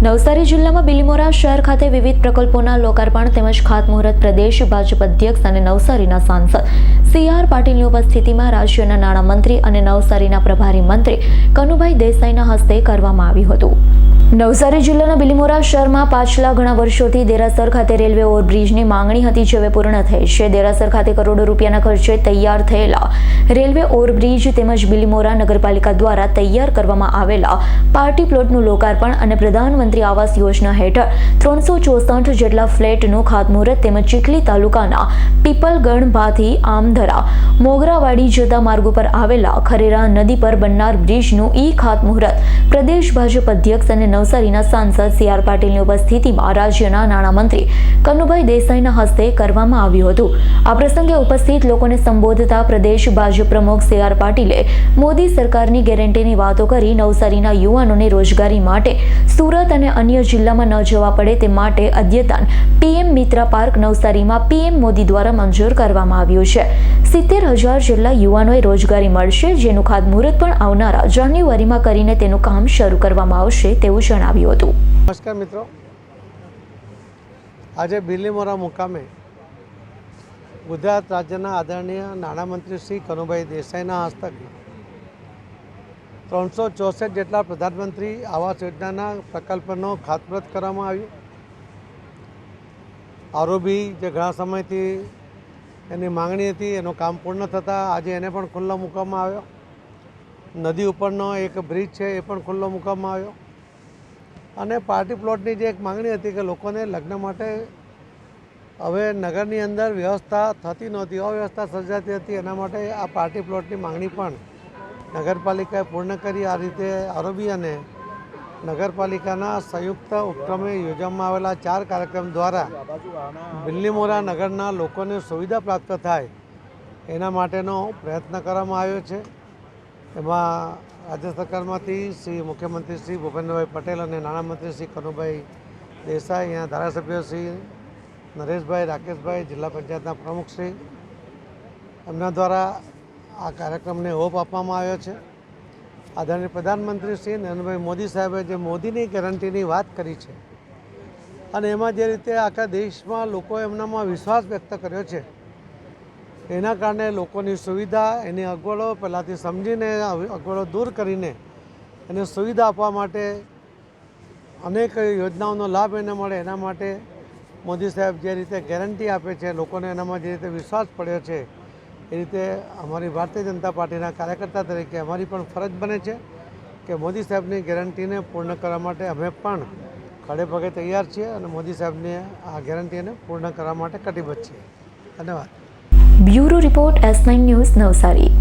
નવસારી જિલ્લામાં બિલીમોરા શહેર ખાતે વિવિધ પ્રકલ્પોના લોકાર્પણ તેમજ ખાતમુહૂર્ત પ્રદેશ, ભાજપ અધ્યક્ષ અને નવસારીના સાંસદ સી આર પાટીલની ઉપસ્થિતિમાં રાજ્યના નાણામંત્રી અને નવસારીના પ્રભારી મંત્રી કનુભાઈ દેસાઈના હસ્તે કરવામાં આવ્યું હતું. નવસારી જિલ્લાના બિલીમોરા શહેરમાં પાછલા ઘણા વર્ષોથી દેરાસર ખાતે રેલવે ઓવરબ્રિજની માંગણી હતી જે હવે પૂર્ણ થઈ છે. દેરાસર ખાતે કરોડો રૂપિયાના ખર્ચે તૈયાર થયેલા રેલવે ઓવરબ્રિજ તેમજ બિલીમોરા નગરપાલિકા દ્વારા તૈયાર કરવામાં આવેલા પાર્ટી પ્લોટનું લોકાર્પણ અને પ્રધાનમંત્રી આવાસ યોજના હેઠળ ત્રણસો ચોસઠ જેટલા ફ્લેટનું ખાતમુહૂર્ત તેમજ ચીખલી તાલુકાના પીપલગણભાથી આમધરા, મોગરાવાડી જતા માર્ગ ઉપર આવેલા ખરેરા નદી પર બનનાર બ્રિજનું ઈ ખાતમુહૂર્ત પ્રદેશ ભાજપ અધ્યક્ષ અને નવસારીના સાંસદ સી આર પાટીલની ઉપસ્થિતિમાં રાજ્યના નાણામંત્રી કનુભાઈ દેસાઈના હસ્તે કરવામાં આવ્યું હતું. આ પ્રસંગે ઉપસ્થિત લોકોને સંબોધતા પ્રદેશ ભાજપ પ્રમુખ સી આર પાટીલે મોદી સરકારની ગેરંટીની વાતો કરી નવસારીના યુવાનોને રોજગારી માટે સુરત અને અન્ય જિલ્લામાં ન જવા પડે તે માટે અદ્યતન પીએમ મિત્રા પાર્ક નવસારીમાં પીએમ મોદી દ્વારા મંજૂર કરવામાં આવ્યું છે. સિત્તેર હજાર જેટલા યુવાનોએ રોજગારી મળશે, જેનું ખાતમુહૂર્ત પણ આવનારા જાન્યુઆરીમાં કરીને તેનું કામ શરૂ કરવામાં આવશે તેવું જણાવ્યું હતું. નમસ્કાર મિત્રો. આજે બિલીમોરા મુકામે ગુજરાત રાજ્યના આદરણીય નાણામંત્રી શ્રી કનુભાઈ દેસાઈના હસ્તક ત્રણસો ચોસઠ જેટલા પ્રધાનમંત્રી આવાસ યોજનાના પ્રકલ્પનો ખાતમુહૂર્ત કરવામાં આવ્યું. આરોબી જે ઘણા સમયથી એની માંગણી હતી, એનું કામ પૂર્ણ થતાં આજે એને પણ ખુલ્લો મૂકવામાં આવ્યો. નદી ઉપરનો એક બ્રિજ છે, એ પણ ખુલ્લો મૂકવામાં આવ્યો. અને પાર્ટી પ્લોટની જે એક માંગણી હતી કે લોકોને લગ્ન માટે હવે નગરની અંદર વ્યવસ્થા થતી નહોતી, અવ્યવસ્થા સર્જાતી હતી, એના માટે આ પાર્ટી પ્લોટની માંગણી પણ નગરપાલિકાએ પૂર્ણ કરી. આ રીતે આરોબી અને નગરપાલિકાના સંયુક્ત ઉપક્રમે યોજવામાં આવેલા ચાર કાર્યક્રમ દ્વારા બિલ્લીમોરા નગરના લોકોને સુવિધા પ્રાપ્ત થાય એના માટેનો પ્રયત્ન કરવામાં આવ્યો છે. એમાં રાજ્ય સરકારમાંથી શ્રી મુખ્યમંત્રી શ્રી ભૂપેન્દ્રભાઈ પટેલ અને નાણામંત્રી શ્રી કનુભાઈ દેસાઈ, અહીંયા ધારાસભ્ય શ્રી નરેશભાઈ, રાકેશભાઈ, જિલ્લા પંચાયતના પ્રમુખશ્રી એમના દ્વારા આ કાર્યક્રમને હોપ આપવામાં આવ્યો છે. આદરણીય પ્રધાનમંત્રી શ્રી નરેન્દ્રભાઈ મોદી સાહેબે જે મોદીની ગેરંટીની વાત કરી છે અને એમાં જે રીતે આખા દેશમાં લોકોએ એમનામાં વિશ્વાસ વ્યક્ત કર્યો છે એના કારણે લોકોની સુવિધા એની અગવડો પહેલાંથી સમજીને અગવડો દૂર કરીને એને સુવિધા આપવા માટે અનેક યોજનાઓનો લાભ એને મળે એના માટે મોદી સાહેબ જે રીતે ગેરંટી આપે છે, લોકોને એનામાં જે રીતે વિશ્વાસ પડ્યો છે, એ રીતે અમારી ભારતીય જનતા પાર્ટીના કાર્યકર્તા તરીકે અમારી પણ ફરજ બને છે કે મોદી સાહેબની ગેરંટીને પૂર્ણ કરવા માટે અમે પણ ખડે પગે તૈયાર છીએ અને મોદી સાહેબની આ ગેરંટીને પૂર્ણ કરવા માટે કટિબદ્ધ છીએ. ધન્યવાદ. Bureau report S nine news Navsari.